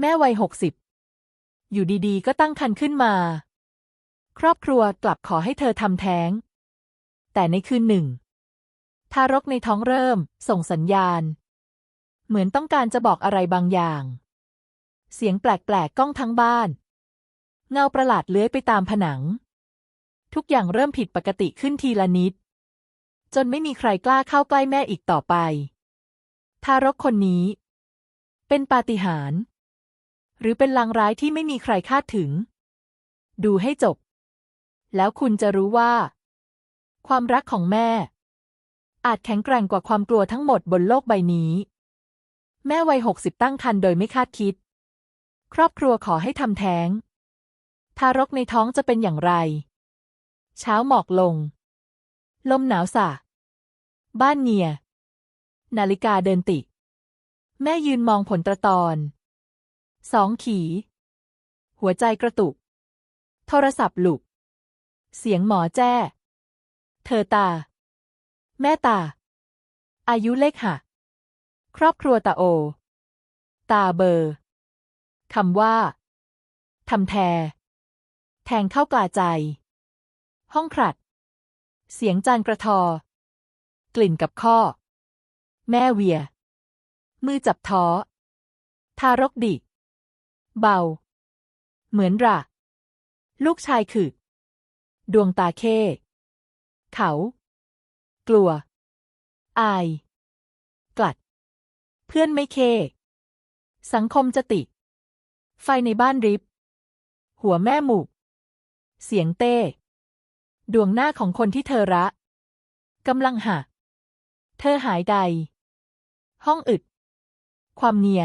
แม่วัยหกสิบอยู่ดีๆ ก็ตั้งครรภ์ขึ้นมา ครอบครัวกลับขอให้เธอทำแท้ง แต่ในคืนหนึ่ง ทารกในท้องเริ่มส่งสัญญาณ เหมือนต้องการจะบอกอะไรบางอย่าง เสียงแปลกๆก้องทั้งบ้าน เงาประหลาดเลื้อยไปตามผนัง ทุกอย่างเริ่มผิดปกติขึ้นทีละนิด จนไม่มีใครกล้าเข้าใกล้แม่อีกต่อไป ทารกคนนี้ เป็นปาฏิหาริย์ หรือเป็นลางร้ายที่ไม่มีใครคาดถึง ดูให้จบ แล้วคุณจะรู้ว่า ความรักของแม่ อาจแข็งแกร่งกว่าความกลัวทั้งหมดบนโลกใบนี้ แม่วัยหกสิบตั้งครรภ์โดยไม่คาดคิด ครอบครัวขอให้ทำแท้ง ทารกในท้องจะเป็นอย่างไร เช้าหมอกลง ลมหนาวสาบ้านเนีย นาฬิกาเดินติ แม่ยืนมองผลตรตอน สองขี หัวใจกระตุก โทรศัพท์หลุก เสียงหมอแจ้ เธอตา แม่ตา อายุเลขหะครอบครัวตาโอ ตาเบอร์คำว่าทำแท แทงเข้ากลาใจ ห้องครัด เสียงจานกระทอ กลิ่นกับข้อ แม่เวีย มือจับท้อ ทารกดิ เบา เหมือนระ ลูกชายคือ ดวงตาเข้เขา กลัว อาย กลัด เพื่อนไม่เค สังคมจะติ ไฟในบ้านริบ หัวแม่หมูก เสียงเต้ ดวงหน้าของคนที่เธอรักกำลังหักเธอหายใด ห้องอึด ความเนีย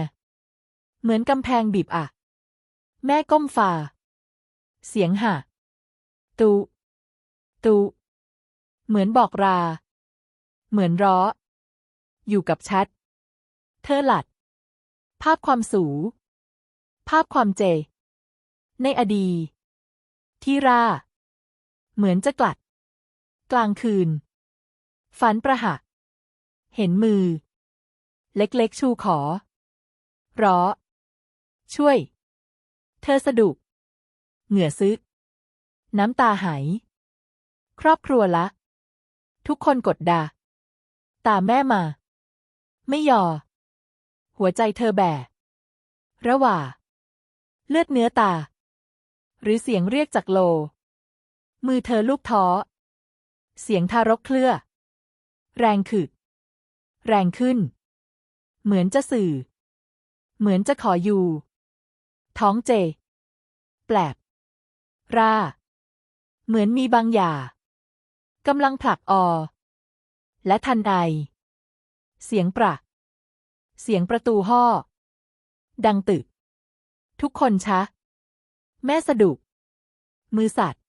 เหมือนกำแพงบีบอะ แม่ก้มฝ่า เสียงห่าตุตุเหมือนบอกรา เหมือนร้อ อยู่กับชัด เธอหลัด ภาพความสู ภาพความเจ ในอดีตที่รา เหมือนจะกลัด กลางคืน ฝันประหะ เห็นมือ เล็กๆชูขอ ร้อ ช่วย เธอสะดุก เหงื่อซึก น้ำตาไหาย ครอบครัวละ ทุกคนกดดา ตาแม่มา ไม่ยอ หัวใจเธอแบกระหว่า เลือดเนื้อตา หรือเสียงเรียกจากโล มือเธอลูกท้อ เสียงทารกเคลื่อ แรงขึกแรงขึ้น เหมือนจะสื่อ เหมือนจะขออยู่ ท้องเจ แปลบ รา เหมือนมีบางอย่างกำลังผลักออ และทันใด เสียงประ เสียงประตูห้อดังตึก ทุกคนชะ แม่สะดุก มือสัตว์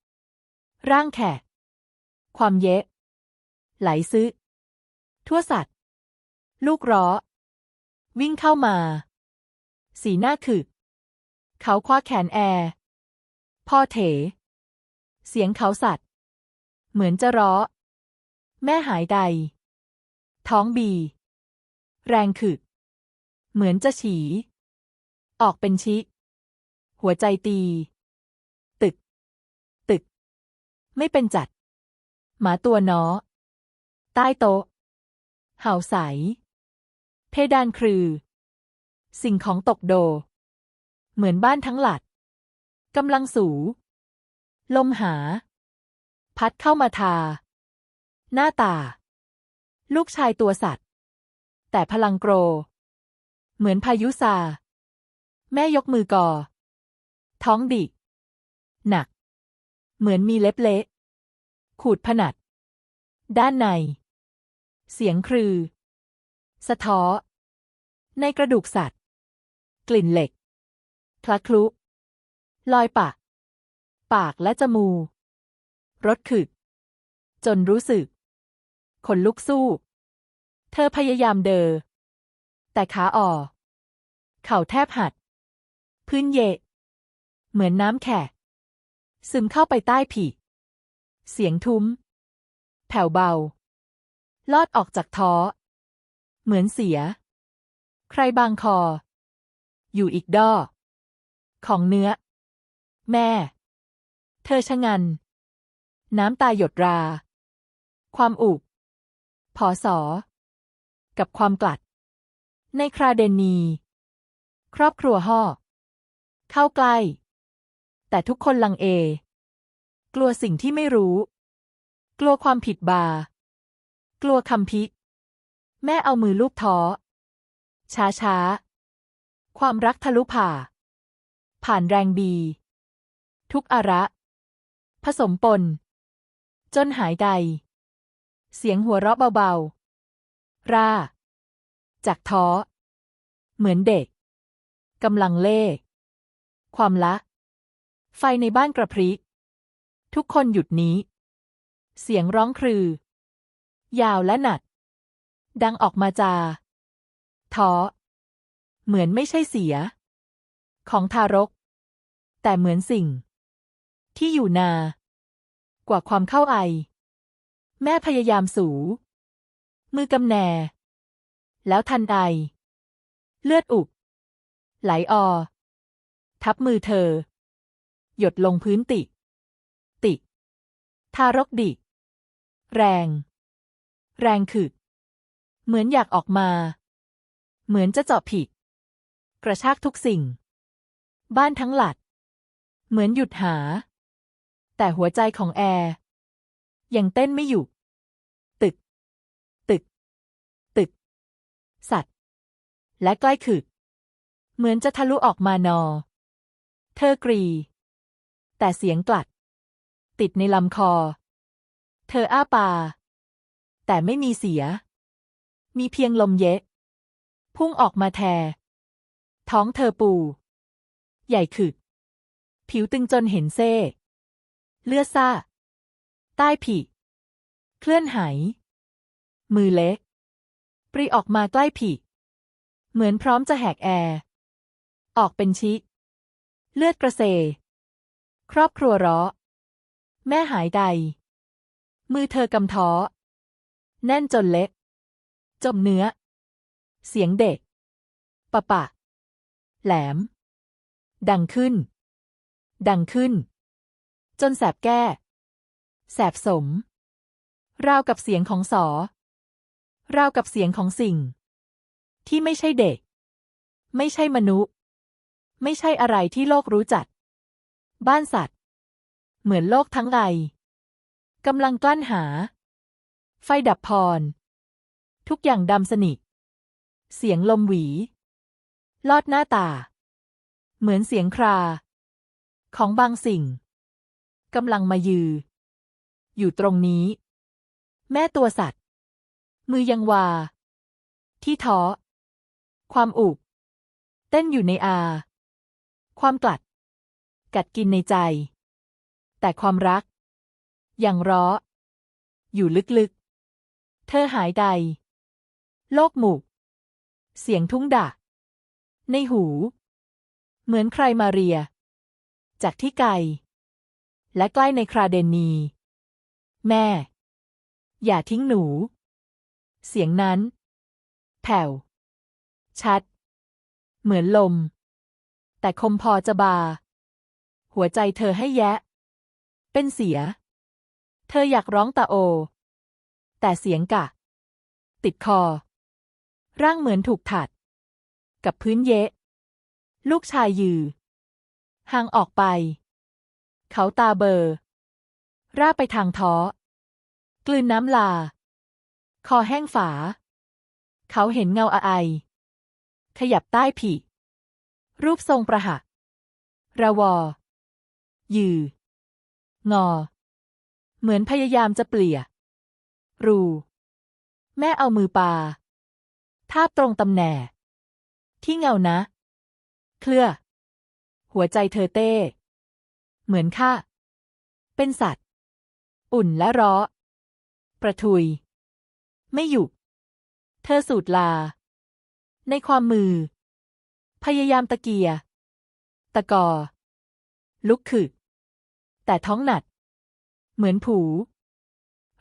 ร่างแขก ความเยะ ไหลซื้อ ทั่วสัตว์ ลูกร้อ วิ่งเข้ามา สีหน้าขึก เขาคว้าแขนแอร์พ่อเถ เสียงเขาสัตว์ เหมือนจะร้อ แม่หายใด ท้องบี แรงขึก เหมือนจะฉี ออกเป็นชิ หัวใจตี ตึก ตึก ไม่เป็นจัด หมาตัวน้อ ใต้โต๊ะ เห่าใส เพดานครือ สิ่งของตกโด เหมือนบ้านทั้งหลัดกำลังสู ลมหา พัดเข้ามาทา หน้าตา ลูกชายตัวสัตว์ แต่พลังโกร เหมือนพายุซา แม่ยกมือกอ ท้องดิ หนัก เหมือนมีเล็บเละขูดผนัด ด้านใน เสียงครือ สะท้อ ในกระดูกสัตว์ กลิ่นเหล็ก คละคลุลอยปาก ปากและจมูกรถขึก จนรู้สึก ขนลุกสู้ เธอพยายามเดอแต่ขาอ่อ เข่าแทบหัด พื้นเยะ เหมือนน้ำแขกซึมเข้าไปใต้ผีเสียงทุ้ม แผ่วเบา ลอดออกจากท้อ เหมือนเสีย ใครบางคอ อยู่อีกด้อ ของเนื้อ แม่ เธอชะงัน น้ำตาหยดรา ความอุบผอสอ กับความกลัด ในคราเดนี ครอบครัวห่อ เข้าใกล้ แต่ทุกคนลังเอ กลัวสิ่งที่ไม่รู้ กลัวความผิดบา กลัวคำพิแม่เอามือลูบท้อ ช้าช้าๆความรักทะลุผ่า ผ่านแรงบี ทุกอาระ ผสมปน จนหายใจ เสียงหัวเราะเบาๆ ร่า จากท้อ เหมือนเด็กกำลังเล่ ความละ ไฟในบ้านกระพริ ทุกคนหยุดนี้ เสียงร้องครือ ยาวและหนัดดังออกมาจา ท้อ เหมือนไม่ใช่เสีย ของทารก แต่เหมือนสิ่ง ที่อยู่นา กว่าความเข้าไอ แม่พยายามสู มือกำแนแล้วทันใด เลือดอุบไหลออ ทับมือเธอ หยดลงพื้นติ ติ ทารกดิ แรง แรงขึกเหมือนอยากออกมา เหมือนจะเจาะผิด กระชากทุกสิ่ง บ้านทั้งหลัด เหมือนหยุดหา แต่หัวใจของแอร์ยังเต้นไม่หยุดตึก ตึก ตึก สัตว์ และใกล้ขึก เหมือนจะทะลุออกมานอ เธอกรี แต่เสียงกลัด ติดในลำคอ เธออ้าปา แต่ไม่มีเสีย มีเพียงลมเยะ พุ่งออกมาแท ท้องเธอปู ใหญ่ขึกผิวตึงจนเห็นเส้เลือดซ่า ใต้ผี เคลื่อนหาย มือเล็ก ปรีออกมาใกล้ผี เหมือนพร้อมจะแหกแอร์ ออกเป็นชิเลือดกระเซ ครอบครัวร้อ แม่หายใด มือเธอกำท้อ แน่นจนเล็ก จมเนื้อ เสียงเด็กปะปะ แหลม ดังขึ้น ดังขึ้น จนแสบแก้ แสบสม ราวกับเสียงของสอ ราวกับเสียงของสิ่ง ที่ไม่ใช่เด็ก ไม่ใช่มนุษย์ ไม่ใช่อะไรที่โลกรู้จัก บ้านสัตว์ เหมือนโลกทั้งใดกำลังกลั้นหา ไฟดับพร ทุกอย่างดำสนิทเสียงลมหวี ลอดหน้าตา เหมือนเสียงครา ของบางสิ่งกำลังมายือ อยู่ตรงนี้ แม่ตัวสัตว์ มือยังวา ที่ท้อ ความอุบเต้นอยู่ในอา ความกลัด กัดกินในใจ แต่ความรัก ยังร้อ อยู่ลึกๆ เธอหายใด โลกหมู่เสียงทุ่งด่าในหู เหมือนใครมาเรีย จากที่ไกล และใกล้ในคราเดนี แม่ อย่าทิ้งหนู เสียงนั้น แผ่ว ชัด เหมือนลม แต่คมพอจะบา หัวใจเธอให้แยะ เป็นเสีย เธออยากร้องตะโอ แต่เสียงกะ ติดคอ ร่างเหมือนถูกถัด กับพื้นเยะ ลูกชายยือห่างออกไป เขาตาเบอร่าไปทางท้อ กลืนน้ำลา คอแห้งฝา เขาเห็นเงาอาไอ ขยับใต้ผีรูปทรงประหักระวอ ยือ งอ เหมือนพยายามจะเปลี่ย รู แม่เอามือปาทาบตรงตำแหน่ ที่เงานะ เคลื่อหัวใจเธอเต้ เหมือนข้าเป็นสัตว์ อุ่นและร้อ ประทุย ไม่หยุดเธอสูดลา ในความมือ พยายามตะเกีย ตะกอ ลุกขึกแต่ท้องหนัด เหมือนผู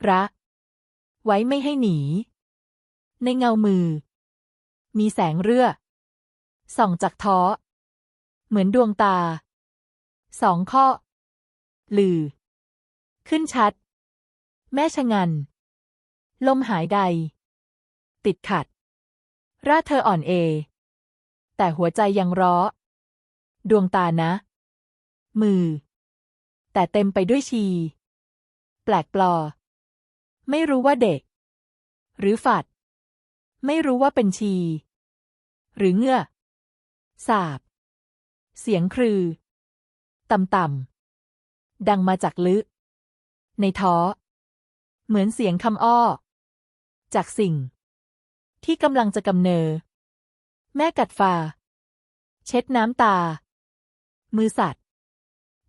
ระไว้ไม่ให้หนี ในเงามือ มีแสงเรือ ส่องจากท้อ เหมือนดวงตา สองข้อ ลือ ขึ้นชัด แม่ชะงัน ลมหายใด ติดขัด ร่าเธออ่อนเอ แต่หัวใจยังร้อ ดวงตานะ มือ แต่เต็มไปด้วยชี แปลกปลอ ไม่รู้ว่าเด็ก หรือฝัด ไม่รู้ว่าเป็นชี หรือเงื่อสาบ เสียงครือ ต่ำๆดังมาจากลึก ในท้อ เหมือนเสียงคำอ้อ จากสิ่ง ที่กำลังจะกำเนอแม่กัดฟ้าเช็ดน้ำตา มือสัตว์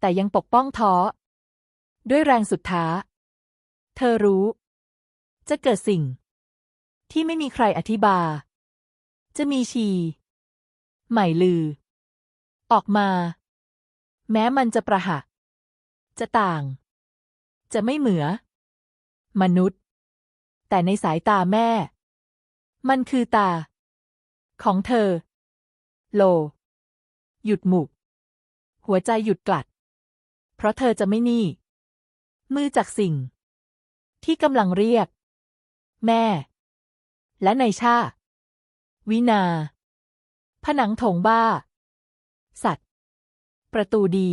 แต่ยังปกป้องท้อ ด้วยแรงสุดท้า เธอรู้ จะเกิดสิ่ง ที่ไม่มีใครอธิบายจะมีชี ใหม่ลือ ออกมา แม้มันจะประหัก จะต่าง จะไม่เหมือ มนุษย์ แต่ในสายตาแม่ มันคือตา ของเธอ โล หยุดหมุก หัวใจหยุดกลัด เพราะเธอจะไม่นี่ มือจากสิ่ง ที่กำลังเรียก แม่ และในชา วินา ผนังโถงบ้า สัตว์ ประตูดี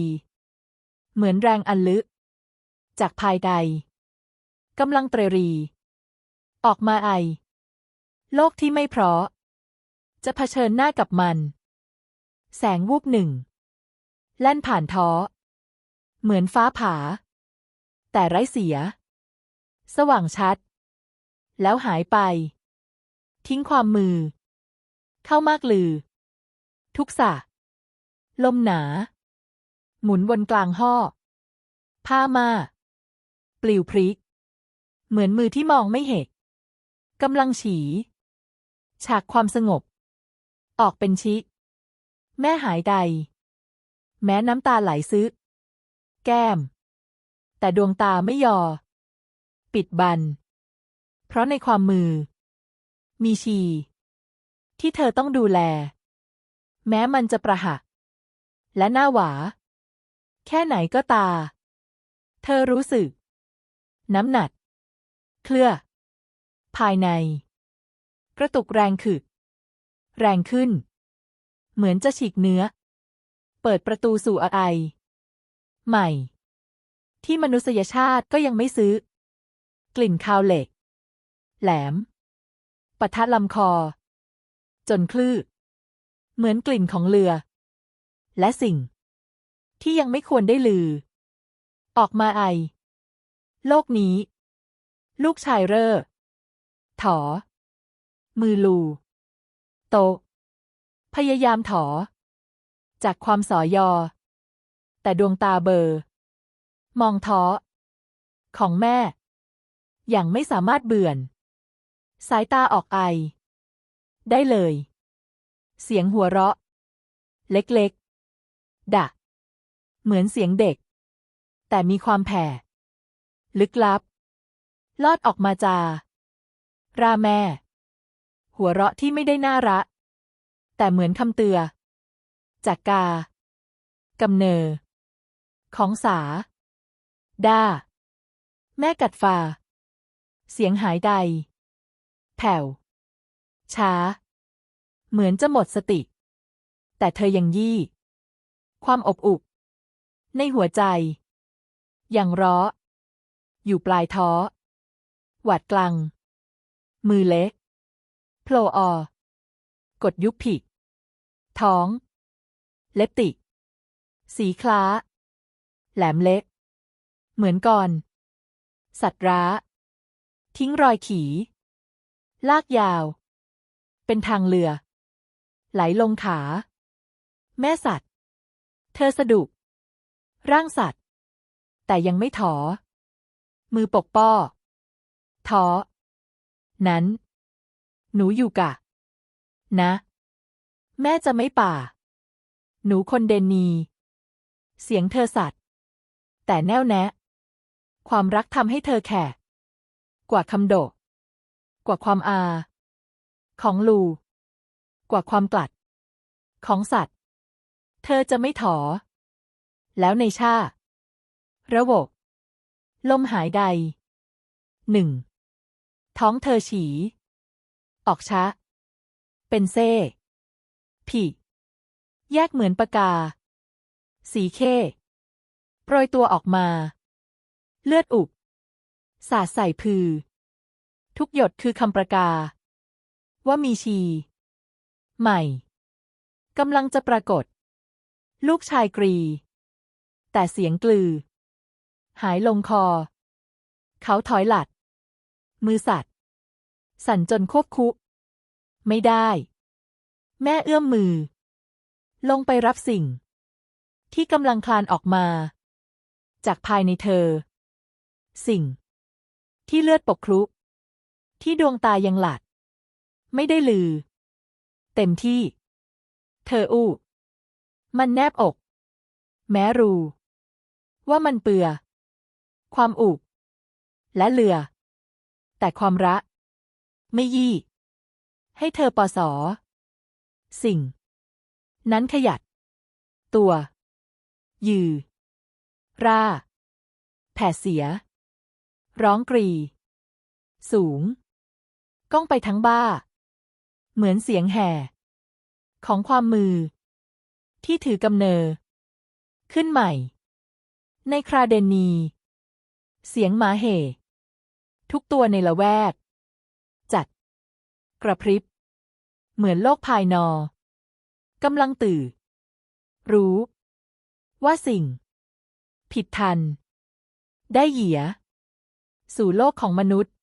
เหมือนแรงอันลึก จากภายใดกำลังเตรรี ออกมาไอ โลกที่ไม่เพราะจะเผชิญหน้ากับมัน แสงวูบหนึ่ง แล่นผ่านท้อ เหมือนฟ้าผา แต่ไร้เสีย สว่างชัด แล้วหายไป ทิ้งความมือ เข้ามากลือ ทุกสะ ลมหนา หมุนวนกลางห้อผ้ามา ปลิวพริก เหมือนมือที่มองไม่เห็นกำลังฉี ฉากความสงบ ออกเป็นชิ แม่หายใด แม้น้ำตาไหลซึแก้ม แต่ดวงตาไม่ยอ ปิดบัน เพราะในความมือ มีชี ที่เธอต้องดูแล แม้มันจะประหัก และหน้าหวา แค่ไหนก็ตา เธอรู้สึก น้ำหนัก เคลื่อ ภายใน กระตุกแรงขึกแรงขึ้น เหมือนจะฉีกเนื้อ เปิดประตูสู่อะไรใหม่ ที่มนุษยชาติก็ยังไม่ซื้อ กลิ่นคาวเหล็ก แหลมปะทะลำคอ จนคลื่นเหมือนกลิ่นของเรือ และสิ่ง ที่ยังไม่ควรได้ลือ ออกมาไอ โลกนี้ ลูกชายเร่อ ถอ มือลู โต พยายามถอ จากความสอยอ แต่ดวงตาเบอมองท้อ ของแม่ อย่างไม่สามารถเบื่อน สายตาออกไอ ได้เลย เสียงหัวเราะ เล็กๆ ดะ เหมือนเสียงเด็ก แต่มีความแผ่ ลึกลับ ลอดออกมาจา ราแม่ หัวเราะที่ไม่ได้น่ารักแต่เหมือนคำเตือ จากกากำเนอของสา ด้า แม่กัดฟ้าเสียงหายใด แผ่ว ช้า เหมือนจะหมดสติ แต่เธอยังยี่ ความอบอุ่นในหัวใจ อยังร้อ อยู่ปลายท้อ หวัดกลัง มือเล็กโผล่ออกดยุบผิดท้อง เล็บติ สีคล้า แหลมเล็ก เหมือนก่อน สัตว์ร้า ทิ้งรอยขี ลากยาว เป็นทางเรือ ไหลลงขา แม่สัตว์ เธอสะดุกร่างสัตว์ แต่ยังไม่ถอ มือปกป้อท้อนั้น หนูอยู่กะ นะ แม่จะไม่ป่า หนูคนเดนนี เสียงเธอสัตว์ แต่แน่วแนะความรักทำให้เธอแขกกว่าคำโดกกว่าความอา ของลู กว่าความกลัด ของสัตว์ เธอจะไม่ถอ แล้วในชา ระบบ ลมหายใดหนึ่ง ท้องเธอฉี ออกช้าเป็นเซ่ผีแยกเหมือนปากกา สีเข้โปรยตัวออกมา เลือดอุบสาดใส่พือ ทุกหยดคือคำประกา ว่ามีชี ใหม่กำลังจะปรากฏ ลูกชายกรี แต่เสียงกลือ หายลงคอ เขาถอยหลัด มือสัตว์ สั่นจนควบคุ ไม่ได้ แม่เอื้อมมือ ลงไปรับสิ่ง ที่กำลังคลานออกมา จากภายในเธอ สิ่ง ที่เลือดปกคลุที่ดวงตายังหลัด ไม่ได้ลือ เต็มที่ เธออู้ มันแนบอก แม้รู้ ว่ามันเปื่อ ความอุบและเหลือ แต่ความรักไม่ยี่ ให้เธอปอสอ สิ่ง นั้นขยัด ตัว ยือ ร่า แผ่เสีย ร้องกรี สูง ก้องไปทั้งบ้า เหมือนเสียงแห่ ของความมือ ที่ถือกำเนอขึ้นใหม่ ในคราเดนนี เสียงหมาเห่ทุกตัวในละแวก จัด กระพริบ เหมือนโลกภายนอกำลังตื่นรู้ ว่าสิ่ง ผิดทัน ได้เหยีย สู่โลกของมนุษย์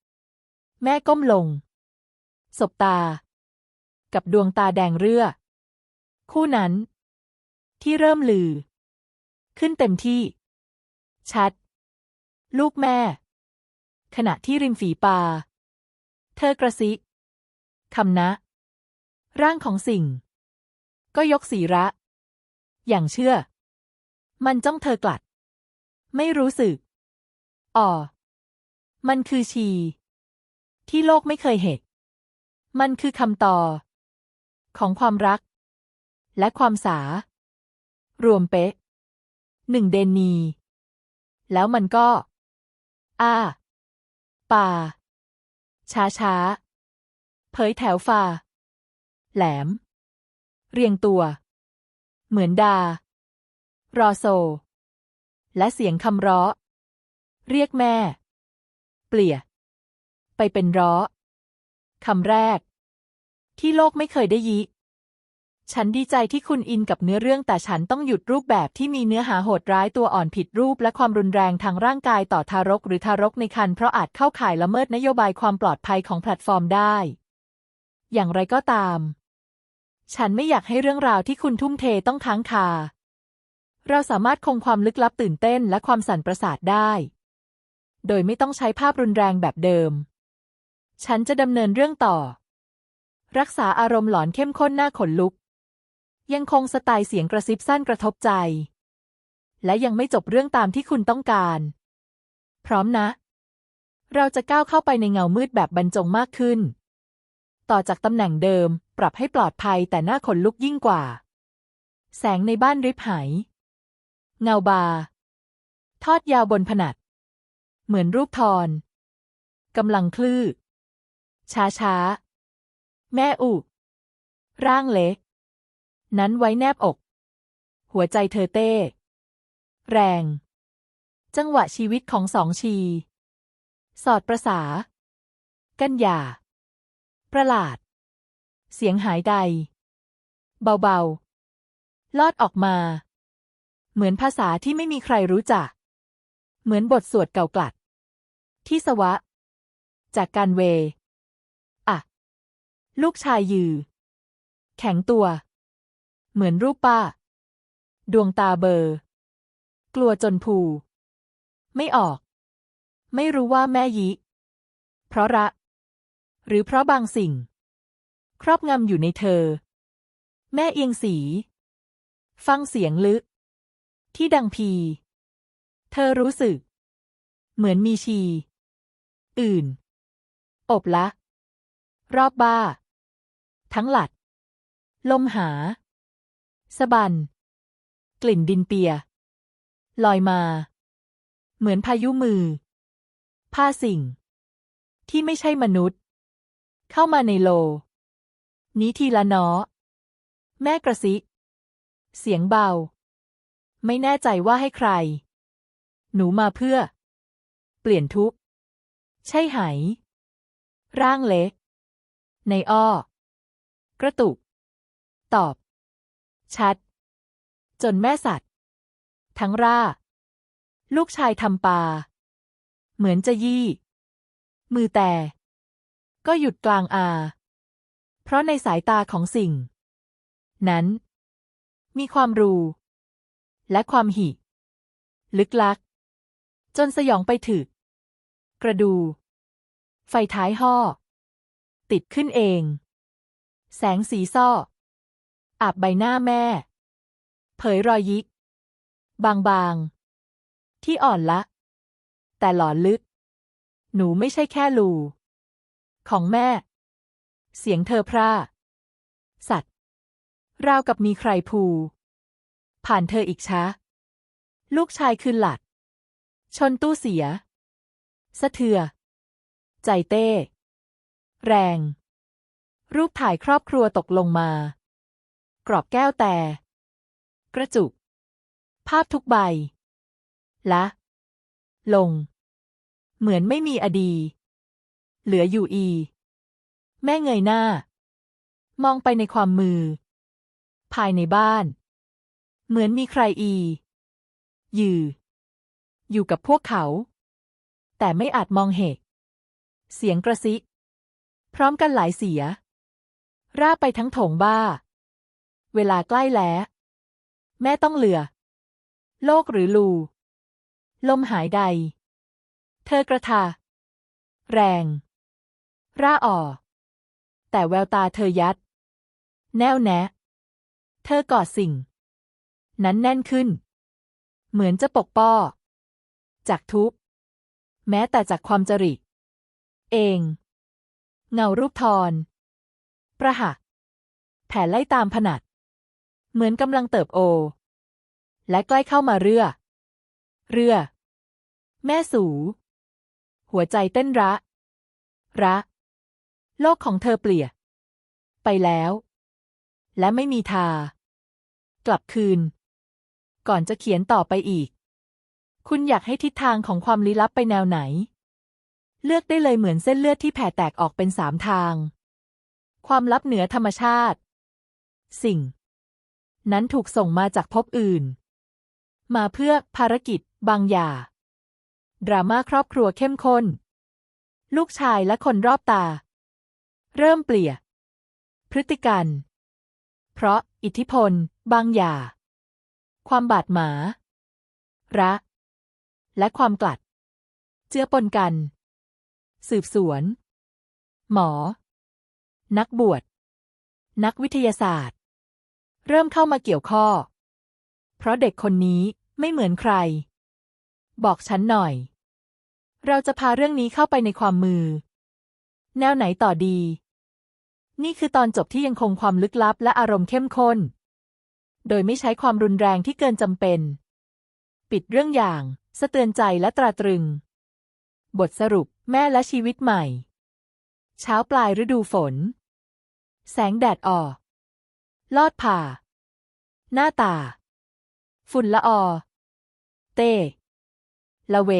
แม่ก้มลง สบตา กับดวงตาแดงเรือ คู่นั้น ที่เริ่มลือ ขึ้นเต็มที่ ชัด ลูกแม่ ขณะที่ริมฝีปา เธอกระซิคำนะ ร่างของสิ่ง ก็ยกสีระ อย่างเชื่อ มันจ้องเธอกลัด ไม่รู้สึกอ๋อมันคือชี ที่โลกไม่เคยเห็น มันคือคำต่อ ของความรัก และความสา รวมเป๊ะหนึ่งเดนี แล้วมันก็ อ้า ป่า ช้าช้าเผยแถวฟ้าแหลม เรียงตัว เหมือนดา รอโซ และเสียงคำร้อ เรียกแม่ เปลี่ย ไปเป็นร้อคำแรก ที่โลกไม่เคยได้ยิ ฉันดีใจที่คุณอินกับเนื้อเรื่องแต่ฉันต้องหยุดรูปแบบที่มีเนื้อหาโหดร้ายตัวอ่อนผิดรูปและความรุนแรงทางร่างกายต่อทารกหรือทารกในครรภ์เพราะอาจเข้าข่ายละเมิดนโยบายความปลอดภัยของแพลตฟอร์มได้ อย่างไรก็ตาม ฉันไม่อยากให้เรื่องราวที่คุณทุ่มเทต้องค้างคา เราสามารถคงความลึกลับตื่นเต้นและความสั่นประสาทได้ โดยไม่ต้องใช้ภาพรุนแรงแบบเดิม ฉันจะดำเนินเรื่องต่อ รักษาอารมณ์หลอนเข้มข้นหน้าขนลุก ยังคงสไตล์เสียงกระซิบสั้นกระทบใจ และยังไม่จบเรื่องตามที่คุณต้องการ พร้อมนะ เราจะก้าวเข้าไปในเงามืดแบบบรรจงมากขึ้น ต่อจากตำแหน่งเดิม ปรับให้ปลอดภัยแต่หน้าขนลุกยิ่งกว่า แสงในบ้านริบหายเงาบา ทอดยาวบนผนัด เหมือนรูปทอนกำลังคลื่อช้าช้าแม่อุร่างเล็ก นั้นไว้แนบอก หัวใจเธอเต้แรง จังหวะชีวิตของสองชี สอดประสา กันหย่าประหลาด เสียงหายใด เบาๆ ลอดออกมา เหมือนภาษาที่ไม่มีใครรู้จัก เหมือนบทสวดเก่ากลัด ที่สวะ จากการเวอะ ลูกชายยือ แข็งตัว เหมือนรูปป้า ดวงตาเบลอกลัวจนผูไม่ออก ไม่รู้ว่าแม่ยิ เพราะรักหรือเพราะบางสิ่ง ครอบงำอยู่ในเธอ แม่เอียงสี ฟังเสียงลึก ที่ดังพี เธอรู้สึก เหมือนมีชี อื่น อบละ รอบบ้า ทั้งหลัด ลมหา สะบัน กลิ่นดินเปีย ลอยมา เหมือนพายุมือ ผ้าสิ่ง ที่ไม่ใช่มนุษย์ เข้ามาในโล นี้ทีละเนาะแม่กระซิ เสียงเบา ไม่แน่ใจว่าให้ใคร หนูมาเพื่อ เปลี่ยนทุกข์ ใช่ไหายร่างเล็ก ในอ้อ กระตุก ตอบ ชัด จนแม่สัตว์ ทั้งร่า ลูกชายทำปา เหมือนจะยี่ มือแต่ ก็หยุดกลางอา เพราะในสายตาของสิ่ง นั้น มีความรู้ และความหิ ลึกลัก จนสยองไปถึก กระดู ไฟท้ายห่อ ติดขึ้นเอง แสงสีซ้อ อาบใบหน้าแม่ เผยรอยยิก บางๆ ที่อ่อนละ แต่หลอนลึก หนูไม่ใช่แค่ลู ของแม่ เสียงเธอพร่า สัตว์ ราวกับมีใครพูผ่านเธออีกช้า ลูกชายคืนหลัด ชนตู้เสีย สะเทือ ใจเต้ แรง รูปถ่ายครอบครัวตกลงมา กรอบแก้วแต่ กระจุก ภาพทุกใบ ละ ลง เหมือนไม่มีอดี เหลืออยู่อี แม่เงยหน้า มองไปในความมือ ภายในบ้าน เหมือนมีใครอี ยือ อยู่กับพวกเขา แต่ไม่อาจมองเหตุเสียงกระซิ พร้อมกันหลายเสียร่าไปทั้งโถงบ้า เวลาใกล้แล้ว แม่ต้องเหลือ โลกหรือลู ลมหายใด เธอกระทา แรง ร่าอ่อ แต่แววตาเธอยัด แน่วแนะ เธอกอดสิ่ง นั้นแน่นขึ้น เหมือนจะปกป้อ จากทุกแม้แต่จากความจริตเอง เงารูปทอน ประหักแผ่ไล่ตามผนัด เหมือนกำลังเติบโตและใกล้เข้ามาเรือ เรือ แม่สู หัวใจเต้นระ ระ โลกของเธอเปลี่ย ไปแล้ว และไม่มีทา กลับคืน ก่อนจะเขียนต่อไปอีก คุณอยากให้ทิศทางของความลี้ลับไปแนวไหน เลือกได้เลยเหมือนเส้นเลือดที่แผ่แตกออกเป็นสามทาง ความลับเหนือธรรมชาติ สิ่ง นั้นถูกส่งมาจากภพอื่น มาเพื่อภารกิจบางอย่าง ดราม่าครอบครัวเข้มข้น ลูกชายและคนรอบตา เริ่มเปลี่ย พฤติการเพราะอิทธิพล บางอย่าง ความบาดหมา ระและความกลัด เจือปนกัน สืบสวน หมอ นักบวช นักวิทยาศาสตร์ เริ่มเข้ามาเกี่ยวข้อ เพราะเด็กคนนี้ไม่เหมือนใคร บอกฉันหน่อย เราจะพาเรื่องนี้เข้าไปในความมือ แนวไหนต่อดี นี่คือตอนจบที่ยังคงความลึกลับและอารมณ์เข้มข้น โดยไม่ใช้ความรุนแรงที่เกินจำเป็น ปิดเรื่องอย่าง สะเตือนใจและตราตรึง บทสรุปแม่และชีวิตใหม่ เช้าปลายฤดูฝน แสงแดดออก ลอดผ่า หน้าตา ฝุ่นละออ เต ละเว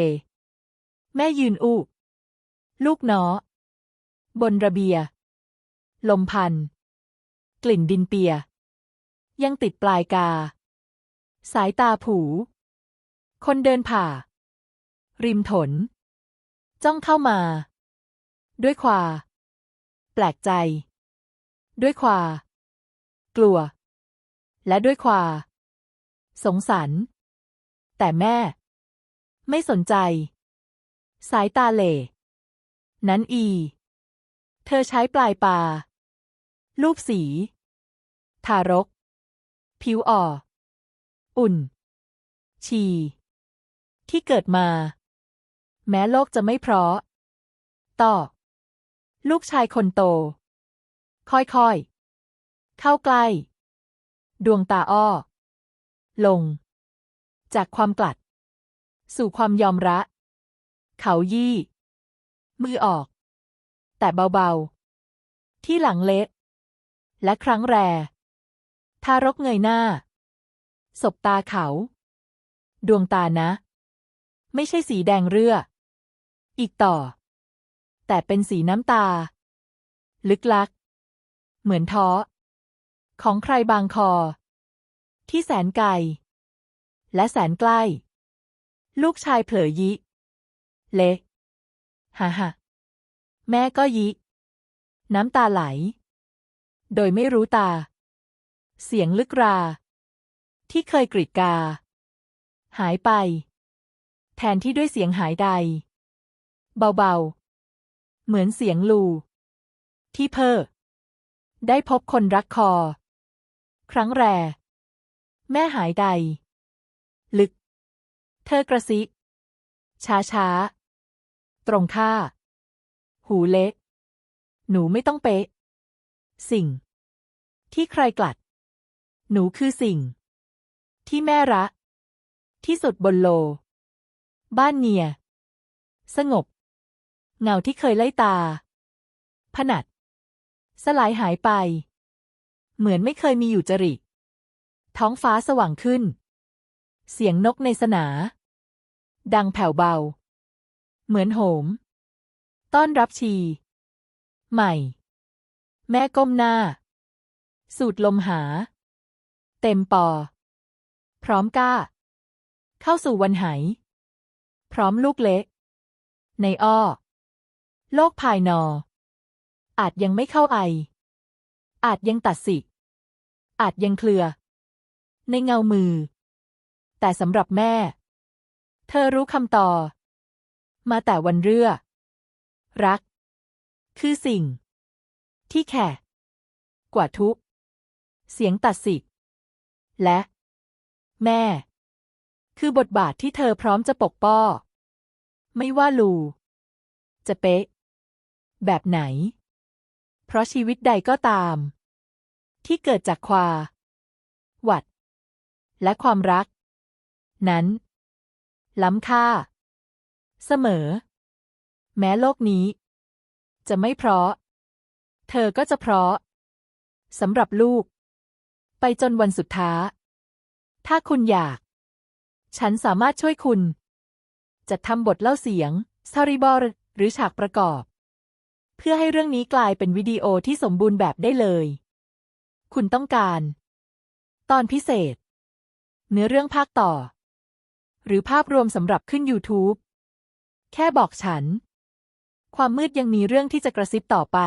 แม่ยืนอู้ ลูกน้อ บนระเบีย ลมพัน กลิ่นดินเปีย ยังติดปลายกา สายตาผู คนเดินผ่า ริมถน จ้องเข้ามา ด้วยควา แปลกใจ ด้วยควา กลัว และด้วยควา สงสาร แต่แม่ ไม่สนใจ สายตาเหล่นั้นอี เธอใช้ปลายปารูปสี ทารก ผิวอ่อ อุ่น ชี ที่เกิดมา แม้โลกจะไม่เพราะ ต่อ ลูกชายคนโต ค่อยๆ เข้าใกล้ ดวงตาอ้อ ลง จากความกลัด สู่ความยอมระเขายี่ มือออก แต่เบาๆ ที่หลังเละและครั้งแรทารกเงยหน้า สบตาเขา ดวงตานะ ไม่ใช่สีแดงเรือ อีกต่อ แต่เป็นสีน้ำตา ลึกลัก เหมือนท้อ ของใครบางคอ ที่แสนไกล และแสนใกล้ ลูกชายเผลอยิ เละฮ่าฮ่าแม่ก็ยิ น้ำตาไหล โดยไม่รู้ตา เสียงลึกรา ที่เคยกรีดกา หายไป แทนที่ด้วยเสียงหายใด เบาๆ เหมือนเสียงลู ที่เพ้อได้พบคนรักคอ ครั้งแรแม่หายใดลึก เธอกระซิบช้าช้าตรงค่าหูเละหนูไม่ต้องเป๊ะ สิ่ง ที่ใครกลัด หนูคือสิ่ง ที่แม่รักที่สุดบนโล บ้านเนีย สงบ เงาที่เคยไล่ตา ผนัด สลายหายไป เหมือนไม่เคยมีอยู่จริท้องฟ้าสว่างขึ้น เสียงนกในสนา ดังแผ่วเบา เหมือนโหม ต้อนรับชี ใหม่ แม่ก้มหน้า สูดลมหา เต็มปอ พร้อมกล้า เข้าสู่วันไห พร้อมลูกเล็ก ในอ้อ โลกภายนอ อาจยังไม่เข้าไอ อาจยังตัดสิ อาจยังเคลือ ในเงามือ แต่สำหรับแม่ เธอรู้คำตอมาแต่วันเรือ รัก คือสิ่ง ที่แข่กว่าทุก เสียงตัดสิ และ แม่ คือบทบาทที่เธอพร้อมจะปกป้อ ไม่ว่าลู จะเป๊ะ แบบไหน ราะชีวิตใดก็ตาม ที่เกิดจากความ หวัด และความรัก นั้น ล้ำค่า เสมอ แม้โลกนี้ จะไม่เพราะ เธอก็จะเพราะสำหรับลูก ไปจนวันสุดท้ายถ้าคุณอยาก ฉันสามารถช่วยคุณจะทำบทเล่าเสียงสตอรี่บอร์หรือฉากประกอบ เพื่อให้เรื่องนี้กลายเป็นวิดีโอที่สมบูรณ์แบบได้เลย คุณต้องการ ตอนพิเศษ เนื้อเรื่องภาคต่อ หรือภาพรวมสำหรับขึ้น YouTube แค่บอกฉัน ความมืดยังมีเรื่องที่จะกระซิบต่อไป